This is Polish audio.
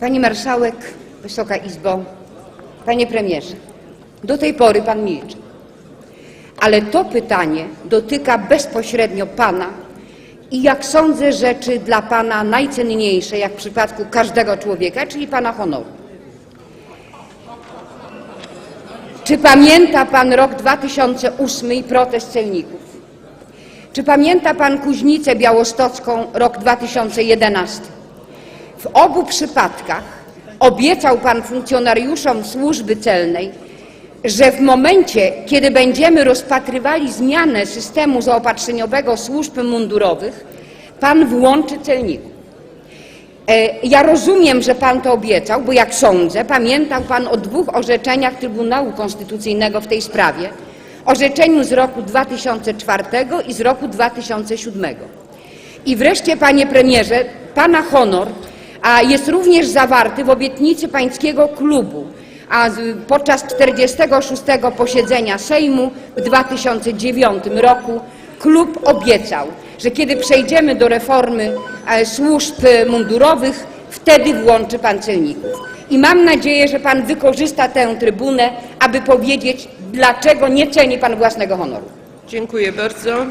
Pani Marszałek, Wysoka Izbo, Panie Premierze, do tej pory Pan milczy. Ale to pytanie dotyka bezpośrednio Pana i jak sądzę rzeczy dla Pana najcenniejsze, jak w przypadku każdego człowieka, czyli Pana honoru. Czy pamięta Pan rok 2008 i protest celników? Czy pamięta Pan Kuźnicę Białostocką, rok 2011? W obu przypadkach obiecał Pan funkcjonariuszom służby celnej, że w momencie, kiedy będziemy rozpatrywali zmianę systemu zaopatrzeniowego służb mundurowych, Pan włączy celników. E, Ja rozumiem, że Pan to obiecał, bo jak sądzę, pamiętał Pan o dwóch orzeczeniach Trybunału Konstytucyjnego w tej sprawie. Orzeczeniu z roku 2004 i z roku 2007. I wreszcie, Panie Premierze, Pana honor a jest również zawarty w obietnicy Pańskiego klubu a podczas 46. posiedzenia Sejmu w 2009 roku klub obiecał, że kiedy przejdziemy do reformy e, służb mundurowych, wtedy włączy Pan celników. I mam nadzieję, że Pan wykorzysta tę trybunę, aby powiedzieć, dlaczego nie ceni Pan własnego honoru. Dziękuję bardzo.